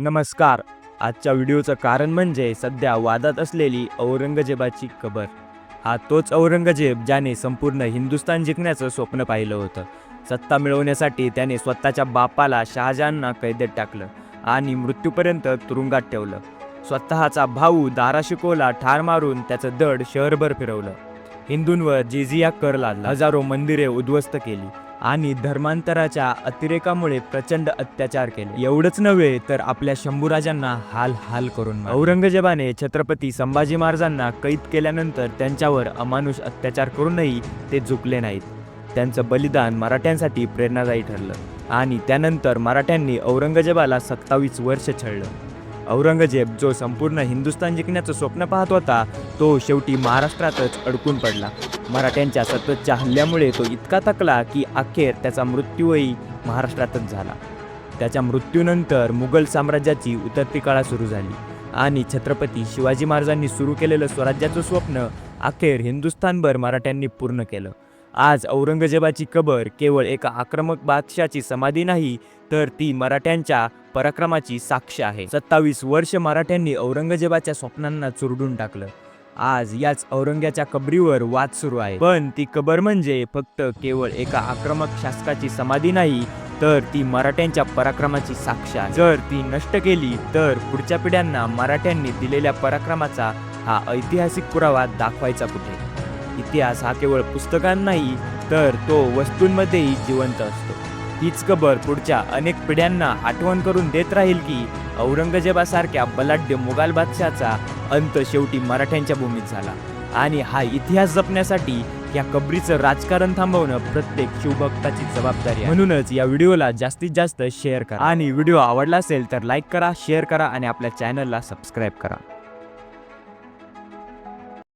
नमस्कार. आजच्या व्हिडिओचं कारण म्हणजे सध्या वादात असलेली औरंगजेबाची कबर. हा तोच औरंगजेब ज्याने संपूर्ण हिंदुस्थान जिंकण्याचं स्वप्न पाहिलं होतं. सत्ता मिळवण्यासाठी त्याने स्वतःच्या बापाला शहाजहानना कैदेत टाकलं आणि मृत्यूपर्यंत तुरुंगात ठेवलं. स्वतःचा भाऊ दारा शिकोला ठार मारून त्याचं दड शहरभर फिरवलं. हिंदूंवर जिजिया कर लादला. हजारो मंदिरे उद्ध्वस्त केली. आणि धर्मांतराच्या अतिरेकामुळे प्रचंड अत्याचार केले. एवढंच नव्हे तर आपल्या शंभूराजांना हाल हाल करून औरंगजेबाने छत्रपती संभाजी महाराजांना कैद केल्यानंतर त्यांच्यावर अमानुष अत्याचार करूनही ते झुकले नाहीत. त्यांचं बलिदान मराठ्यांसाठी प्रेरणादायी ठरलं. आणि त्यानंतर मराठ्यांनी औरंगजेबाला सत्तावीस वर्ष छळलं. औरंगजेब जो संपूर्ण हिंदुस्थान जिंकण्याचं स्वप्न पाहत होता तो शेवटी महाराष्ट्रातच अडकून पडला. मराठ्यांच्या सततच्या हल्ल्यामुळे तो इतका थकला की अखेर त्याचा मृत्यूही महाराष्ट्रातच झाला. त्याच्या मृत्यूनंतर मुघल साम्राज्याची उतरती काळा सुरू झाली आणि छत्रपती शिवाजी महाराजांनी सुरू केलेलं स्वराज्याचं स्वप्न अखेर हिंदुस्थानभर मराठ्यांनी पूर्ण केलं. आज औरंगजेबाची कबर केवळ एका आक्रमक बादशाची समाधी नाही तर ती मराठ्यांच्या पराक्रमाची साक्ष आहे. सत्तावीस वर्ष मराठ्यांनी औरंगजेबाच्या स्वप्नांना चुरडून टाकलं. आज याच औरंग्याच्या कबरीवर वाद सुरू आहे. पण ती कबर म्हणजे फक्त केवळ एका आक्रमक शासकाची समाधी नाही तर ती मराठ्यांच्या पराक्रमाची साक्ष आहे. जर ती नष्ट केली तर पुढच्या पिढ्यांना मराठ्यांनी दिलेल्या पराक्रमाचा हा ऐतिहासिक पुरावा दाखवायचा कुठे? इतिहास हा केवळ पुस्तकांनाही तर तो वस्तूंमध्येही जिवंत असतो. हीच कबर पुढच्या अनेक पिढ्यांना आठवण करून देत राहील की औरंगजेबासारख्या बलाढ्य मुघल बादशाचा अंत शेवटी मराठ्यांच्या भूमीत झाला. आणि हा इतिहास जपण्यासाठी या कबरीचं राजकारण थांबवणं प्रत्येक शिवभक्ताची जबाबदारी म्हणूनच या व्हिडिओला जास्तीत जास्त शेअर करा. आणि व्हिडिओ आवडला असेल तर लाईक करा शेअर करा आणि आपल्या चॅनलला सबस्क्राईब करा.